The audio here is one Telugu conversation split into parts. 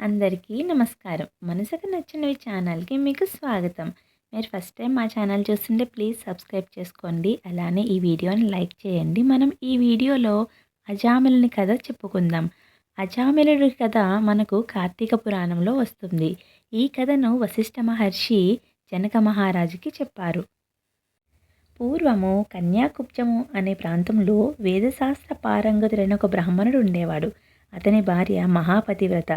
అందరికీ నమస్కారం. మనసుకు నచ్చినవి ఛానల్కి మీకు స్వాగతం. మీరు ఫస్ట్ టైం మా ఛానల్ చూస్తుంటే ప్లీజ్ సబ్స్క్రైబ్ చేసుకోండి. అలానే ఈ వీడియోని లైక్ చేయండి. మనం ఈ వీడియోలో అజామిలుని కథ చెప్పుకుందాం. అజామిలుడి కథ మనకు కార్తీక పురాణంలో వస్తుంది. ఈ కథను వశిష్ఠ మహర్షి జనక మహారాజుకి చెప్పారు. పూర్వము కన్యాకుబ్జము అనే ప్రాంతంలో వేదశాస్త్ర పారంగతుడైన ఒక బ్రాహ్మణుడు ఉండేవాడు. అతని భార్య మహాపతివ్రత.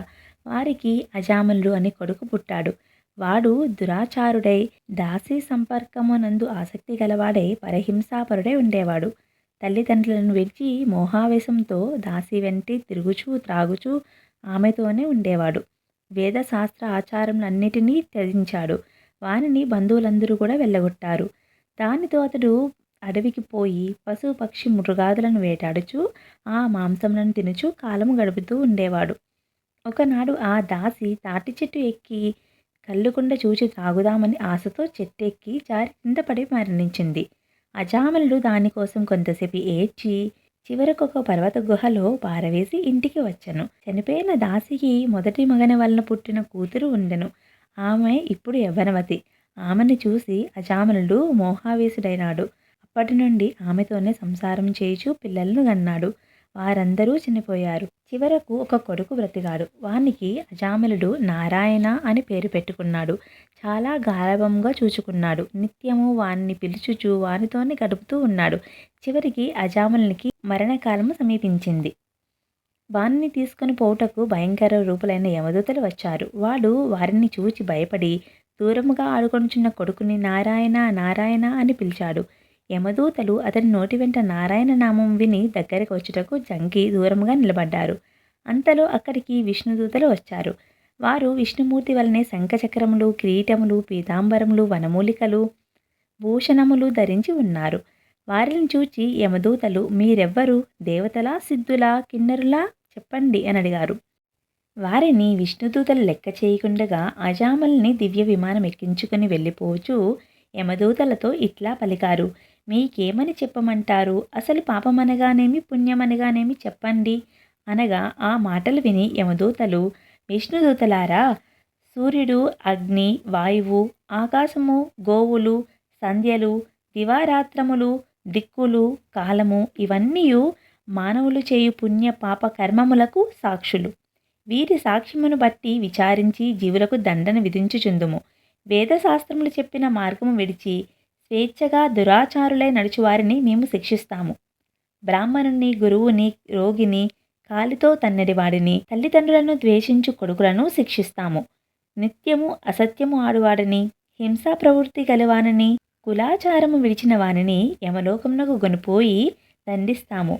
వారికి అజామలుడు అనే కొడుకు పుట్టాడు. వాడు దురాచారుడై దాసీ సంపర్కమునందు ఆసక్తి గలవాడై పరహింసాపరుడై ఉండేవాడు. తల్లిదండ్రులను విడిచి మోహావేశంతో దాసి వెంటి తిరుగుచూ త్రాగుచూ ఆమెతోనే ఉండేవాడు. వేదశాస్త్ర ఆచారములన్నిటినీ త్యజించాడు. వానిని బంధువులందరూ కూడా వెళ్ళగొట్టారు. దానితో అతడు అడవికి పోయి పశు పక్షి మృగాదులను వేటాడుచు ఆ మాంసములను తినుచు కాలము గడుపుతూ ఉండేవాడు. ఒకనాడు ఆ దాసి తాటి చెట్టు ఎక్కి కళ్ళుకుండ చూచి తాగుదామని ఆశతో చెట్టు ఎక్కి జారి కింద పడి మరణించింది. అజామలుడు దానికోసం కొంతసేపు ఏడ్చి చివరకు ఒక పర్వత గుహలో పారవేసి ఇంటికి వచ్చాను. చనిపోయిన దాసికి మొదటి మగని వలన పుట్టిన కూతురు ఉండెను. ఆమె ఇప్పుడు యవ్వనవతి. ఆమెను చూసి అజామలుడు మోహావేశుడైనాడు. అప్పటి నుండి ఆమెతోనే సంసారం చేయుచు పిల్లలను గన్నాడు వారందరూ చనిపోయారు. చివరకు ఒక కొడుకు బ్రతికాడు. వానికి అజామిలుడు నారాయణ అని పేరు పెట్టుకున్నాడు. చాలా గారవంగా చూచుకున్నాడు. నిత్యము వాణ్ణి పిలుచుచు వానితోనే గడుపుతూ ఉన్నాడు. చివరికి అజాములనికి మరణకాలం సమీపించింది. వాణ్ణి తీసుకుని పోవుటకు భయంకర రూపులైన యమదూతలు వచ్చారు. వాడు వారిని చూచి భయపడి దూరముగా ఆడుకొనుచున్న కొడుకుని నారాయణ నారాయణ అని పిలిచాడు. యమదూతలు అతని నోటి వెంట నారాయణ నామం విని దగ్గరికి వచ్చుటకు జంకి దూరంగా నిలబడ్డారు. అంతలో అక్కడికి విష్ణుదూతలు వచ్చారు. వారు విష్ణుమూర్తి వలనే శంఖచక్రములు కిరీటములు పీతాంబరములు వనమూలికలు భూషణములు ధరించి ఉన్నారు. వారిని చూచి యమదూతలు మీరెవ్వరు? దేవతలా సిద్ధులా కిన్నరులా? చెప్పండి అని అడిగారు. వారిని విష్ణుదూతలు లెక్క చేయకుండగా అజామల్ని దివ్య విమానం ఎక్కించుకుని వెళ్ళిపోచు యమదూతలతో ఇట్లా పలికారు. మీకేమని చెప్పమంటారు? అసలు పాపమనగానేమి పుణ్యమనగానేమి చెప్పండి. అనగా ఆ మాటలు విని యమదూతలు విష్ణుదూతలారా సూర్యుడు అగ్ని వాయువు ఆకాశము గోవులు సంధ్యలు దివారాత్రములు దిక్కులు కాలము ఇవన్నీ మానవులు చేయు పుణ్య పాప కర్మములకు సాక్షులు. వీరి సాక్ష్యమును బట్టి విచారించి జీవులకు దండన విధించుచుందుము. వేదశాస్త్రములు చెప్పిన మార్గము విడిచి స్వేచ్ఛగా దురాచారులై నడుచువారిని మేము శిక్షిస్తాము. బ్రాహ్మణుని గురువుని రోగిని కాలితో తన్నడి వాడిని తల్లిదండ్రులను ద్వేషించు కొడుకులను శిక్షిస్తాము. నిత్యము అసత్యము ఆడువాడిని హింసా ప్రవృత్తి గలవానని కులాచారము విడిచిన వానిని యమలోకమునకు గొనిపోయి దండిస్తాము.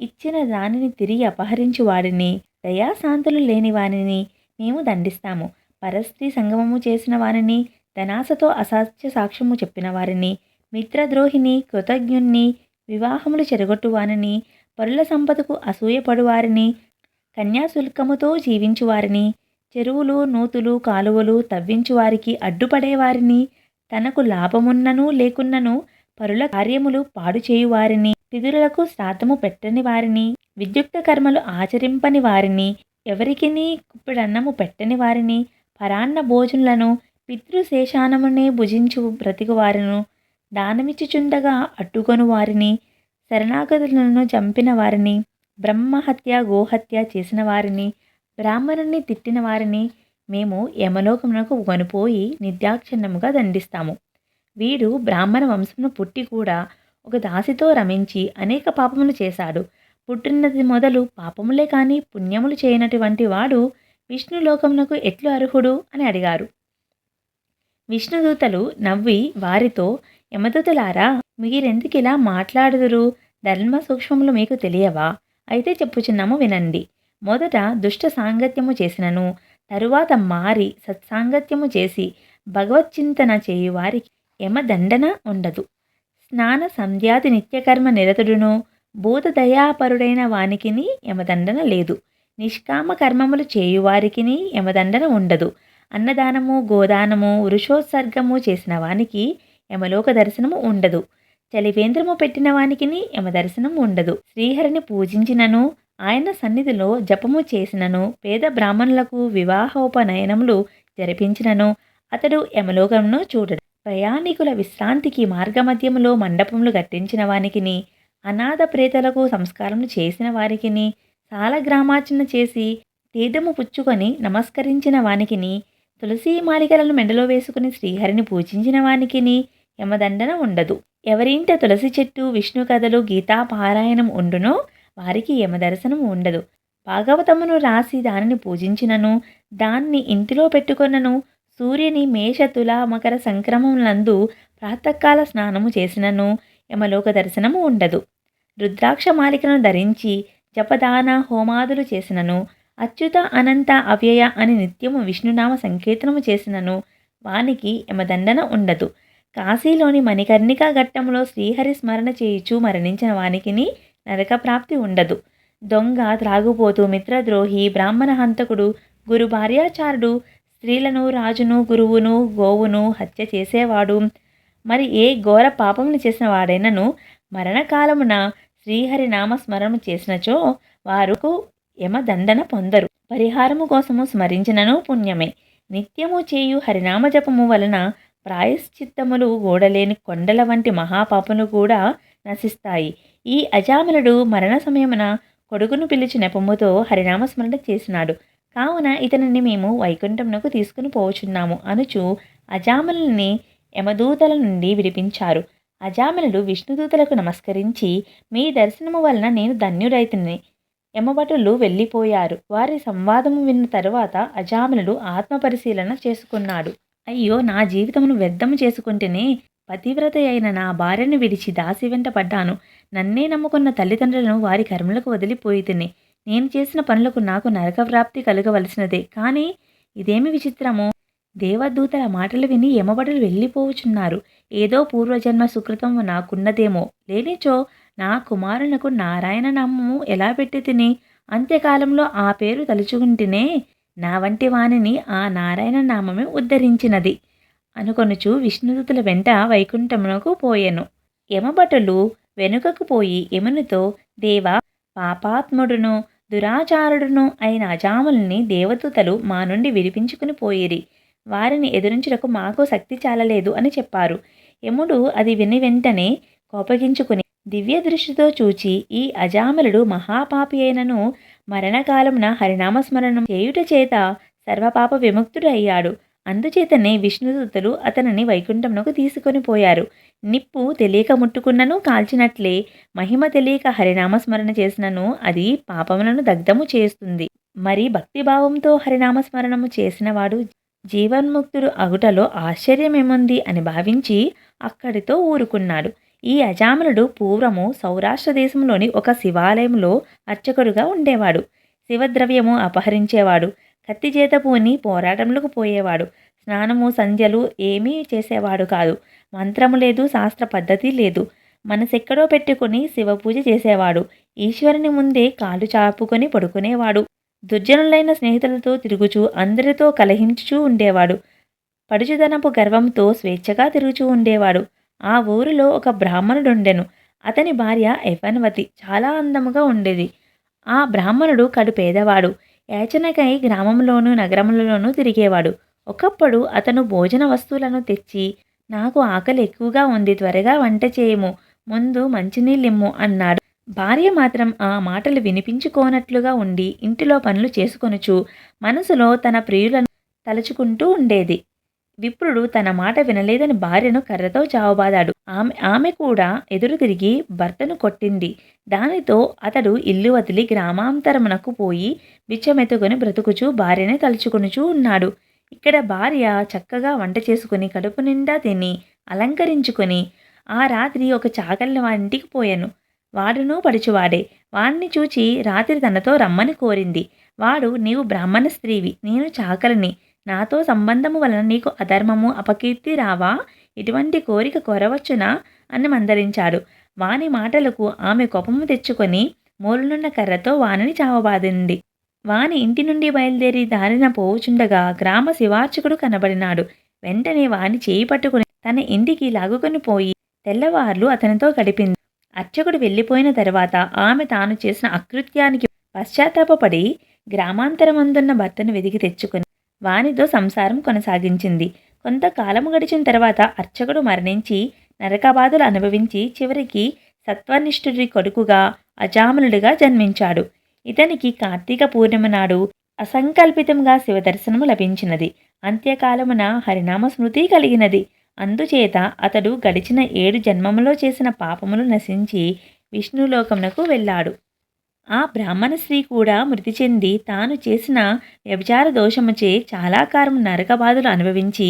ఇచ్చిన దానిని తిరిగి అపహరించు వాడిని దయాశాంతులు లేని వానిని మేము దండిస్తాము. పరస్త్రీ సంగమము చేసిన వానిని ధనాసతో అసాధ్య సాక్ష్యము చెప్పిన వారిని మిత్రద్రోహిని కృతజ్ఞుణ్ణి వివాహములు చెరగొట్టు వారిని పరుల సంపదకు అసూయపడు వారిని కన్యాశుల్కముతో జీవించు వారిని చెరువులు నూతులు కాలువలు తవ్వించువారికి అడ్డుపడేవారిని తనకు లాభమున్నను లేకున్నను పరుల కార్యములు పాడు చేయువారిని పిదురులకు శ్రాద్ధము పెట్టని వారిని విద్యుక్త కర్మలు ఆచరింపని వారిని ఎవరికిని కుప్పిడన్నము పెట్టని వారిని పరాన్న భోజనులను పితృశేషానమునే భుజించు బ్రతికి వారిను దానమిచ్చుచుండగా అడ్డుకొను వారిని శరణాగతులను చంపిన వారిని బ్రహ్మహత్య గోహత్య చేసిన వారిని బ్రాహ్మణుని తిట్టిన వారిని మేము యమలోకమునకు కొనిపోయి నిర్దాక్షిణ్యముగా దండిస్తాము. వీడు బ్రాహ్మణ వంశమును పుట్టి కూడా ఒక దాసితో రమించి అనేక పాపములు చేశాడు. పుట్టినది మొదలు పాపములే కానీ పుణ్యములు చేయనటువంటి వాడు విష్ణులోకమునకు ఎట్లు అర్హుడు అని అడిగారు. విష్ణుదూతలు నవ్వి వారితో యమదూతలారా మీరెందుకు ఇలా మాట్లాడుదురు? ధర్మ సూక్ష్మములు మీకు తెలియవా? అయితే చెప్పుచున్నాము వినండి. మొదట దుష్ట సాంగత్యము చేసినను తరువాత మారి సత్సాంగత్యము చేసి భగవచ్చింతన చేయువారికి యమదండన ఉండదు. స్నాన సంధ్యాది నిత్యకర్మ నిరతుడును భూతదయాపరుడైన వానికిని యమదండన లేదు. నిష్కామ కర్మములు చేయువారికిని యమదండన ఉండదు. అన్నదానము గోదానము వృషోత్సర్గము చేసిన వానికి యమలోక దర్శనము ఉండదు. చలివేంద్రము పెట్టిన వానికిని యమదర్శనం ఉండదు. శ్రీహరిని పూజించినను ఆయన సన్నిధిలో జపము చేసినను పేద బ్రాహ్మణులకు వివాహోపనయనములు జరిపించినను అతడు యమలోకమును చూడడు. ప్రయాణికుల విశ్రాంతికి మార్గమధ్యములో మండపములు కట్టించిన వానికిని అనాథ ప్రేతలకు సంస్కారం చేసిన వారికిని సాలగ్రామార్చన చేసి తీర్థము పుచ్చుకొని నమస్కరించిన వానికిని తులసి మాలికలను మెండలో వేసుకుని శ్రీహరిని పూజించిన వానికిని యమదండన ఉండదు. ఎవరింట తులసి చెట్టు విష్ణు కథలు గీతా పారాయణం ఉండునో వారికి యమదర్శనం ఉండదు. భాగవతమును రాసి దానిని పూజించినను దాన్ని ఇంటిలో పెట్టుకొనను సూర్యుని మేష తుల మకర సంక్రమములందు ప్రాతకాల స్నానము చేసినను యమలోక దర్శనము ఉండదు. రుద్రాక్ష మాలికను ధరించి జపదాన హోమాదులు చేసినను అచ్యుత అనంత అవ్యయ అని నిత్యము విష్ణునామ సంకీర్తనము చేసినను వానికి యమదండన ఉండదు. కాశీలోని మణికర్ణికా ఘట్టంలో శ్రీహరి స్మరణ చేయుచు మరణించిన వానికిని నరక ప్రాప్తి ఉండదు. దొంగ త్రాగుపోతూ మిత్రద్రోహి బ్రాహ్మణ హంతకుడు గురు భార్యాచారుడు స్త్రీలను రాజును గురువును గోవును హత్య చేసేవాడు. మరి ఏ ఘోర పాపములు చేసిన వాడైనను మరణకాలమున శ్రీహరి నామస్మరణము చేసినచో వారుకు యమదండన పొందరు. పరిహారము కోసము స్మరించినను పుణ్యమే. నిత్యము చేయు హరినామ జపము వలన ప్రాయశ్చిత్తములు గోడలేని కొండల వంటి మహాపాపములు కూడా నశిస్తాయి. ఈ అజామిలుడు మరణ సమయమున కొడుకును పిలిచి నెపముతో హరినామస్మరణ చేసినాడు. కావున ఇతనిని మేము వైకుంఠమునకు తీసుకుని పోచున్నాము అనుచు అజాములని యమదూతల నుండి విడిపించారు. అజాములుడు విష్ణుదూతలకు నమస్కరించి మీ దర్శనము వలన నేను ధన్యుడైతుని. యమభటులు వెళ్ళిపోయారు. వారి సంవాదము విన్న తరువాత అజామిలుడు ఆత్మ పరిశీలన చేసుకున్నాడు. అయ్యో నా జీవితమును వ్యర్థము చేసుకుంటేనే పతివ్రత అయిన నా భార్యను విడిచి దాసి వెంట పడ్డాను. నన్నే నమ్ముకున్న తల్లిదండ్రులను వారి కర్మలకు వదిలిపోయి తిని నేను చేసిన పనులకు నాకు నరకవ్రాప్తి కలగవలసినదే. కానీ ఇదేమి విచిత్రమో? దేవదూతల మాటలు విని యమబడులు వెళ్ళిపోవుచున్నారు ఏదో పూర్వజన్మ సుకృతం నాకున్నదేమో. లేనిచో నా కుమారునకు నారాయణ నామము ఎలా పెట్టి తిని? అంత్యకాలంలో ఆ పేరు తలుచుకుంటేనే నా వంటి వాణిని ఆ నారాయణ నామమే ఉద్ధరించినది. అనుకొనుచు విష్ణుదూతుల వెంట వైకుంఠమునకు పోయెను. యమభటులు వెనుకకు పోయి యమునితో దేవ పాపాత్ముడును దురాచారుడును అయిన అజాముల్ని దేవదూతలు మా నుండి విడిపించుకుని పోయిరి. వారిని ఎదురించుటకు మాకు శక్తి చాలలేదు అని చెప్పారు. యముడు అది విని వెంటనే కోపగించుకుని దివ్య దృష్టితో చూచి ఈ అజామలుడు మహాపాపి అయినను మరణకాలమున హరినామస్మరణం చేయుట చేత సర్వపాప విముక్తుడు అయ్యాడు. అందుచేతనే విష్ణుదూతలు అతనిని వైకుంఠమునకు తీసుకొని పోయారు. నిప్పు తెలియక ముట్టుకున్నను కాల్చినట్లే మహిమ తెలియక హరినామస్మరణ చేసినను అది పాపములను దగ్ధము చేస్తుంది. మరి భక్తిభావంతో హరినామస్మరణము చేసినవాడు జీవన్ముక్తుడు అగుటలో ఆశ్చర్యమేముంది అని భావించి అక్కడితో ఊరుకున్నాడు. ఈ అజామనుడు పూర్వము సౌరాష్ట్ర దేశంలోని ఒక శివాలయంలో అర్చకుడుగా ఉండేవాడు. శివద్రవ్యము అపహరించేవాడు. కత్తి చేత పూని పోరాటంలోకి పోయేవాడు. స్నానము సంధ్యలు ఏమీ చేసేవాడు కాదు. మంత్రము లేదు శాస్త్ర పద్ధతి లేదు. మనసెక్కడో పెట్టుకుని శివపూజ చేసేవాడు. ఈశ్వరుని ముందే కాలు చాపుకొని పడుకునేవాడు. దుర్జనులైన స్నేహితులతో తిరుగుచూ అందరితో కలహించుచూ ఉండేవాడు. పడుచుదనపు గర్వంతో స్వేచ్ఛగా తిరుగుచూ ఉండేవాడు. ఆ ఊరిలో ఒక బ్రాహ్మణుడుండెను. అతని భార్య ఎఫన్వతి చాలా అందముగా ఉండేది. ఆ బ్రాహ్మణుడు కడు పేదవాడు. ఏచనకై గ్రామంలోనూ నగరంలోనూ తిరిగేవాడు. ఒకప్పుడు అతను భోజన వస్తువులను తెచ్చి నాకు ఆకలి ఎక్కువగా ఉంది త్వరగా వంట చేయము ముందు మంచినీళ్ళిమ్ము అన్నాడు. భార్య మాత్రం ఆ మాటలు వినిపించుకోనట్లుగా ఉండి ఇంటిలో పనులు చేసుకొనుచు మనసులో తన ప్రియులను తలుచుకుంటూ ఉండేది. విప్రుడు తన మాట వినలేదని భార్యను కర్రతో చావబాదాడు. ఆమె ఆమె కూడా ఎదురు తిరిగి భర్తను కొట్టింది. దానితో అతడు ఇల్లు వదిలి గ్రామాంతరమునకు పోయి బిచ్చమెత్తుకొని బ్రతుకుచూ భార్యనే తలుచుకొనుచూ ఉన్నాడు. ఇక్కడ భార్య చక్కగా వంట చేసుకుని కడుపు నిండా తిని అలంకరించుకొని ఆ రాత్రి ఒక చాకలిని వాడింటికి పోయాను. వాడును పడుచువాడే. వాడిని చూచి రాత్రి తనతో రమ్మని కోరింది. వాడు నీవు బ్రాహ్మణ స్త్రీవి. నేను చాకలిని. నాతో సంబంధము వలన నీకు అధర్మము అపకీర్తి రావా? ఇటువంటి కోరిక కోరవచ్చునా? అని మందరించాడు వాని మాటలకు ఆమె కోపము తెచ్చుకొని మూలనున్న కర్రతో వానిని చావబాదింది. వాని ఇంటి నుండి బయలుదేరి దారిన పోవుచుండగా గ్రామ శివార్చకుడు కనబడినాడు. వెంటనే వాని చేయి పట్టుకుని తన ఇంటికి లాగుకొని పోయి తెల్లవార్లు అతనితో గడిపింది. అర్చకుడు వెళ్ళిపోయిన తర్వాత ఆమె తాను చేసిన అకృత్యానికి పశ్చాత్తాపపడి గ్రామాంతరమందున్న భర్తను వెదికి తెచ్చుకుని వానితో సంసారం కొనసాగించింది. కొంతకాలం గడిచిన తర్వాత అర్చకుడు మరణించి నరకబాధలు అనుభవించి చివరికి సత్వనిష్ఠుడి కొడుకుగా అజామనుడిగా జన్మించాడు. ఇతనికి కార్తీక పూర్ణిమ నాడు అసంకల్పితంగా శివదర్శనము లభించినది. అంత్యకాలమున హరినామ స్మృతి కలిగినది. అందుచేత అతడు గడిచిన ఏడు జన్మములో చేసిన పాపములు నశించి విష్ణులోకమునకు వెళ్ళాడు. ఆ బ్రాహ్మణ స్త్రీ కూడా మృతి చెంది తాను చేసిన వ్యభిచార దోషముచే చాలా కాలం నరక బాధలు అనుభవించి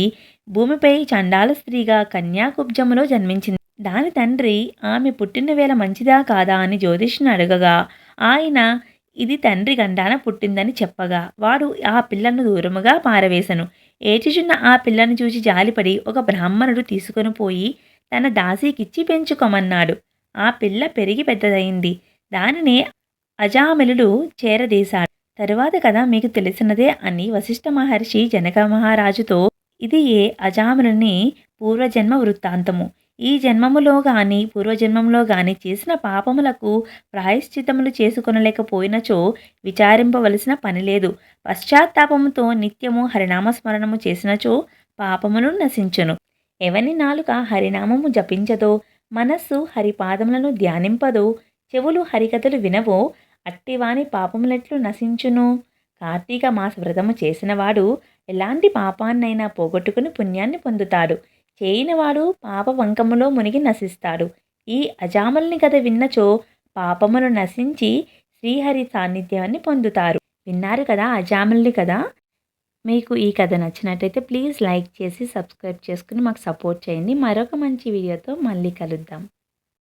భూమిపై చండాల స్త్రీగా కన్యాకుబ్జములో జన్మించింది. దాని తండ్రి ఆమె పుట్టిన వేళ మంచిదా కాదా అని జ్యోతిష్ని అడగగా ఆయన ఇది తండ్రి గండాన పుట్టిందని చెప్పగా వాడు ఆ పిల్లను దూరముగా పారవేశను. ఏచిచున్న ఆ పిల్లను చూసి జాలిపడి ఒక బ్రాహ్మణుడు తీసుకొని పోయి తన దాసీకిచ్చి పెంచుకోమన్నాడు. ఆ పిల్ల పెరిగి పెద్దదయింది దానిని అజామిలుడు చేరదీశాడు. తరువాత కథ మీకు తెలిసినదే అని వశిష్ఠ మహర్షి జనక మహారాజుతో ఇది ఏ అజామిలుని పూర్వజన్మ వృత్తాంతము. ఈ జన్మములో గాని పూర్వజన్మంలో గాని చేసిన పాపములకు ప్రాయశ్చితములు చేసుకొనలేకపోయినచో విచారింపవలసిన పని లేదు. పశ్చాత్తాపముతో నిత్యము హరినామస్మరణము చేసినచో పాపములు నశించును. ఎవని నాలుక హరినామము జపించదో మనస్సు హరిపాదములను ధ్యానింపదో చెవులు హరికథలు వినవో అట్టివాని పాపములెట్లు నశించును. కార్తీక మాస వ్రతము చేసినవాడు ఎలాంటి పాపాన్నైనా పోగొట్టుకుని పుణ్యాన్ని పొందుతాడు. చేయనివాడు పాప వంకములో మునిగి నశిస్తాడు. ఈ అజామల్ని కథ విన్నచో పాపములు నశించి శ్రీహరి సాన్నిధ్యాన్ని పొందుతారు. విన్నారు కదా అజామల్ని కదా మీకు ఈ కథ నచ్చినట్టయితే ప్లీజ్ లైక్ చేసి సబ్స్క్రైబ్ చేసుకుని మాకు సపోర్ట్ చేయండి. మరొక మంచి వీడియోతో మళ్ళీ కలుద్దాం.